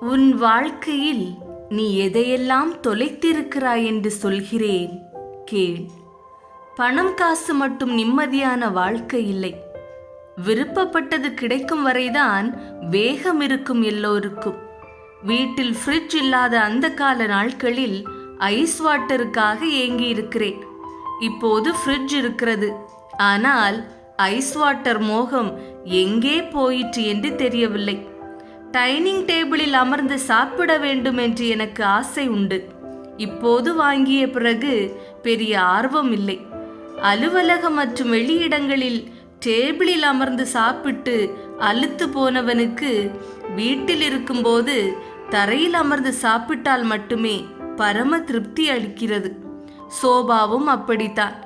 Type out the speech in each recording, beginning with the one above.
உன் வாழ்க்கையில் நீ எதையெல்லாம் தொலைத்திருக்கிறாய் என்று சொல்கிறேன் கேள். பணம் காசு மட்டும் நிம்மதியான வாழ்க்கை இல்லை. விருப்பப்பட்டது கிடைக்கும் வரைதான் வேகம் இருக்கும் எல்லோருக்கும். வீட்டில் ஃப்ரிட்ஜ் இல்லாத அந்த கால நாட்களில் ஐஸ் வாட்டருக்காக ஏங்கி இருக்கிறேன் இப்போது ஃப்ரிட்ஜ் இருக்கிறது. ஆனால் ஐஸ் வாட்டர் மோகம் எங்கே போயிற்று என்று தெரியவில்லை. டைனிங் டேபிளில் அமர்ந்து சாப்பிட வேண்டும் என்று எனக்கு ஆசை உண்டு. இப்போது வாங்கிய பிறகு பெரிய ஆர்வம் இல்லை. அலுவலகம் மற்றும் வெளியிடங்களில் டேபிளில் அமர்ந்து சாப்பிட்டு அழுத்து போனவனுக்கு வீட்டில் இருக்கும்போது தரையில் அமர்ந்து சாப்பிட்டால் மட்டுமே பரம திருப்தி அளிக்கிறது. சோபாவும் அப்படித்தான்.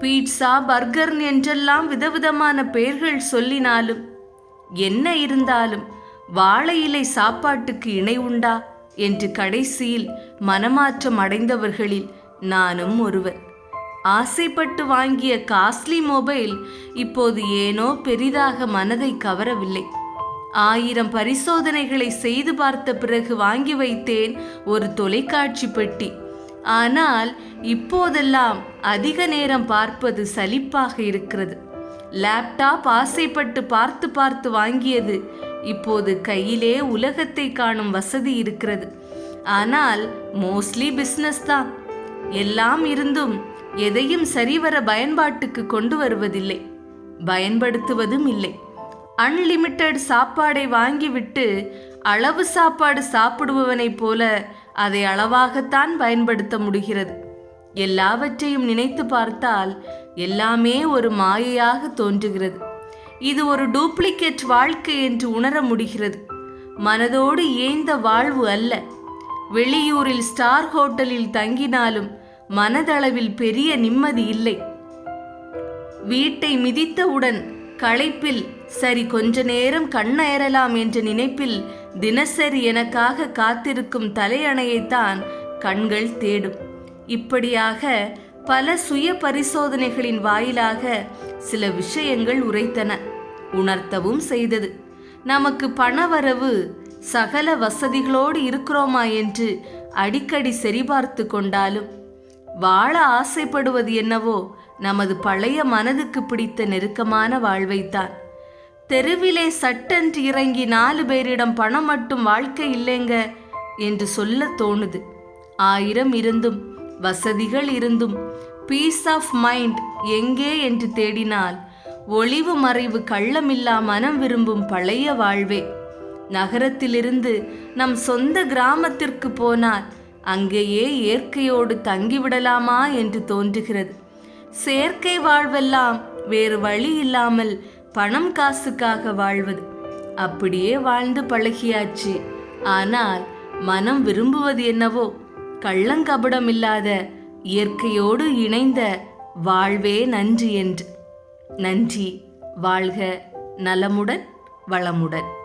பீட்சா பர்கர் என்றெல்லாம் விதவிதமான பெயர்கள் சொல்லினாலும் என்ன இருந்தாலும் வாழை இலை சாப்பாட்டுக்கு இணை உண்டா? என்று கடைசியில் மனமாற்றம் அடைந்தவர்களில் நானும் ஒருவர் ஆசைப்பட்டு வாங்கிய காஸ்ட்லி மொபைல் இப்போது ஏனோ பெரிதாக மனதை கவரவில்லை. ஆயிரம் பரிசோதனைகளை செய்து பார்த்த பிறகு வாங்கி வைத்தேன் ஒரு தொலைக்காட்சி பெட்டி. ஆனால் இப்போதெல்லாம் அதிக நேரம் பார்ப்பது சலிப்பாக இருக்கிறது. லேப்டாப் ஆசைப்பட்டு பார்த்து பார்த்து வாங்கியது இப்போது கையிலே உலகத்தை காணும் வசதி இருக்கிறது. ஆனால் மோஸ்ட்லி பிஸ்னஸ் தான். எல்லாம் இருந்தும் எதையும் சரிவர பயன்பாட்டுக்கு கொண்டு வருவதில்லை. பயன்படுத்துவதும் இல்லை. அன்லிமிட்டெட் சாப்பாடை வாங்கிவிட்டு அளவு சாப்பாடு சாப்பிடுபவனைப் போல அதை அளவாகத்தான் பயன்படுத்த முடிகிறது. எல்லாவற்றையும் நினைத்து பார்த்தால் எல்லாமே ஒரு மாயையாக தோன்றுகிறது. இது ஒரு டூப்ளிகேட் வாழ்க்கை என்று உணர முடிகிறது. மனதோடு ஏந்த வாழ்வு அல்ல. வெளியூரில் ஸ்டார் ஹோட்டலில் தங்கினாலும் மனதளவில் பெரிய நிம்மதி இல்லை. வீட்டை மிதித்தவுடன் களைப்பில் சரி கொஞ்ச நேரம் கண்ணயரலாம் என்ற நினைப்பில் தினசரி எனக்காக காத்திருக்கும் தலையணையைத்தான் கண்கள் தேடும். இப்படியாக பல சுய பரிசோதனைகளின் வாயிலாக சில விஷயங்கள் உரைத்தன. உணர்த்தவும் செய்தது. நமக்கு பணவரவு சகல வசதிகளோடு இருக்கிறோமா? என்று அடிக்கடி சரிபார்த்து கொண்டாலும் வாழ ஆசைப்படுவது என்னவோ? நமது பழைய மனதுக்கு பிடித்த நெருக்கமான வாழ்வைத்தான். தெருவிலே சட்டென்று இறங்கி நாலு பேரிடம் பணம் மட்டும் வாழ்க்கை இல்லைங்க என்று சொல்ல தோணுது. ஆயிரம் இருந்தும் வசதிகள் இருந்தும் பீஸ் ஆஃப் மைண்ட் எங்கே என்று தேடினால் ஒளிவு மறைவு கள்ளமில்லா மனம் விரும்பும் பழைய வாழ்வே. நகரத்திலிருந்து நம் சொந்த கிராமத்திற்கு போனால் அங்கேயே இயற்கையோடு தங்கிவிடலாமா என்று தோன்றுகிறது. செயற்கை வாழ்வெல்லாம் வேறு வழி இல்லாமல் பணம் காசுக்காக வாழ்வது. அப்படியே வாழ்ந்து பழகியாச்சு. ஆனால் மனம் விரும்புவது என்னவோ? கள்ளங்கபடம் இல்லாத இயற்கையோடு இணைந்த வாழ்வே நன்றி என்று. நன்றி. வாழ்க நலமுடன் வளமுடன்.